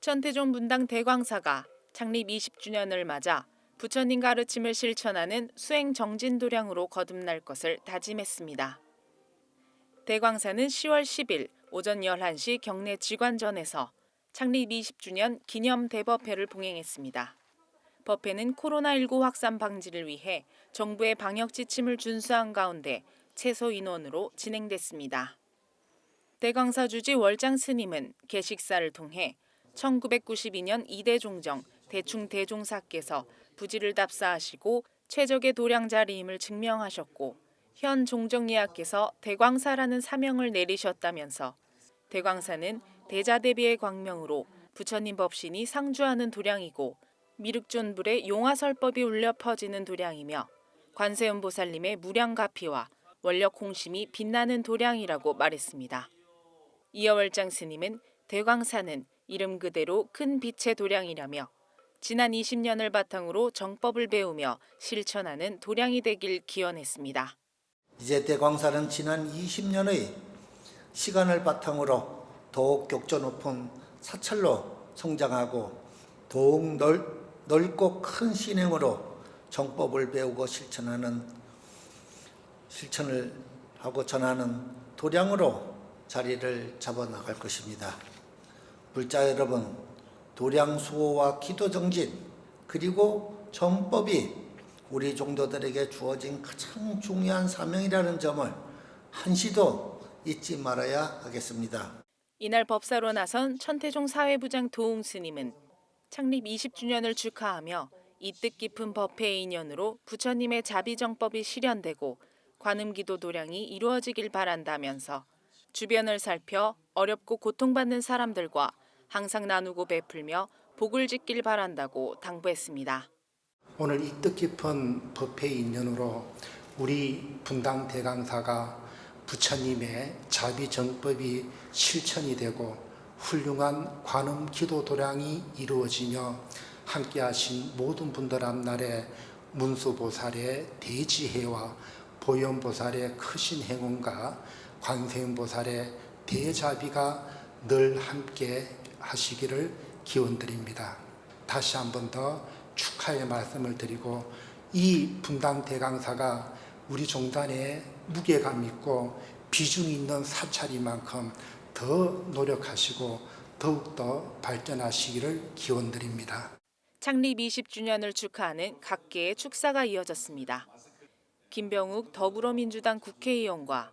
천태종 분당 대광사가 창립 20주년을 맞아 부처님 가르침을 실천하는 수행 정진 도량으로 거듭날 것을 다짐했습니다. 대광사는 10월 10일 오전 11시 경내 직관전에서 창립 20주년 기념 대법회를 봉행했습니다. 법회는 코로나19 확산 방지를 위해 정부의 방역 지침을 준수한 가운데 최소 인원으로 진행됐습니다. 대광사 주지 월장 스님은 개식사를 통해 1992년 이대 종정 대충 대종사께서 부지를 답사하시고 최적의 도량자리임을 증명하셨고 현 종정예하께서 대광사라는 사명을 내리셨다면서 대광사는 대자대비의 광명으로 부처님 법신이 상주하는 도량이고 미륵존불의 용화설법이 울려 퍼지는 도량이며 관세음보살님의 무량가피와 원력 홍심이 빛나는 도량이라고 말했습니다. 이어월장 스님은 대광사는 이름 그대로 큰 빛의 도량이라며 지난 20년을 바탕으로 정법을 배우며 실천하는 도량이 되길 기원했습니다. 이제 대광사는 지난 20년의 시간을 바탕으로 더욱 격조 높은 사찰로 성장하고 더욱 넓, 넓고 큰 신행으로 정법을 배우고 실천하는 실천을 하고 전하는 도량으로 자리를 잡아 나갈 것입니다. 불자 여러분, 도량 수호와 기도 정진 그리고 정법이 우리 종도들에게 주어진 가장 중요한 사명이라는 점을 한시도 잊지 말아야 하겠습니다. 이날 법사로 나선 천태종 사회부장 도웅 스님은 창립 20주년을 축하하며 이 뜻깊은 법회의 인연으로 부처님의 자비정법이 실현되고 관음기도 도량이 이루어지길 바란다면서 주변을 살펴 어렵고 고통받는 사람들과 항상 나누고 베풀며 복을 짓길 바란다고 당부했습니다. 오늘 이 뜻깊은 법회 인연으로 우리 분당 대강사가 부처님의 자비 정법이 실천이 되고 훌륭한 관음 기도 도량이 이루어지며 함께하신 모든 분들 앞날에 문수보살의 대지혜와 보현보살의 크신 행운과 관세음보살의 대자비가 늘 함께 하시기를 기원드립니다. 다시 한 번 더 축하의 말씀을 드리고 이 분당 대강사가 우리 종단에 무게감 있고 비중 있는 사찰이만큼 더 노력하시고 더욱더 발전하시기를 기원드립니다. 창립 20주년을 축하하는 각계의 축사가 이어졌습니다. 김병욱 더불어민주당 국회의원과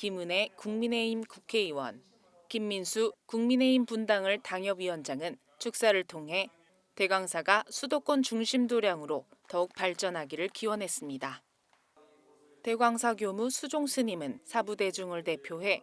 김은혜 국민의힘 국회의원, 김민수 국민의힘 분당을 당협위원장은 축사를 통해 대강사가 수도권 중심 도량으로 더욱 발전하기를 기원했습니다. 대광사 교무 수종 스님은 사부대중을 대표해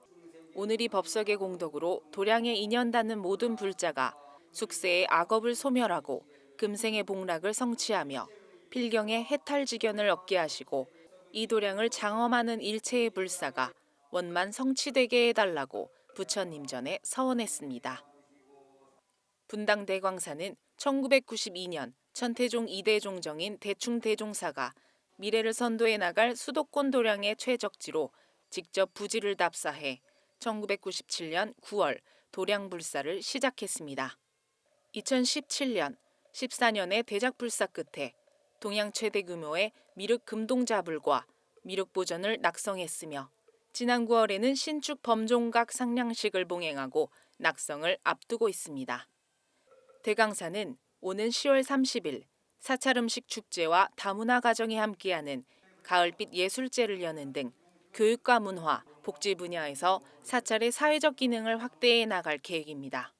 오늘이 법석의 공덕으로 도량에 인연 닿는 모든 불자가 숙세의 악업을 소멸하고 금생의 복락을 성취하며 필경의 해탈지견을 얻게 하시고 이 도량을 장엄하는 일체의 불사가 원만 성취되게 해달라고 부처님 전에 서원했습니다. 분당 대광사는 1992년 천태종 이대 종정인 대충 대종사가 미래를 선도해 나갈 수도권 도량의 최적지로 직접 부지를 답사해 1997년 9월 도량 불사를 시작했습니다. 2017년 14년의 대작 불사 끝에 동양 최대 규모의 미륵 금동자불과 미륵 보전을 낙성했으며 지난 9월에는 신축 범종각 상량식을 봉행하고 낙성을 앞두고 있습니다. 대강사는 오는 10월 30일 사찰 음식 축제와 다문화 가정이 함께하는 가을빛 예술제를 여는 등 교육과 문화, 복지 분야에서 사찰의 사회적 기능을 확대해 나갈 계획입니다.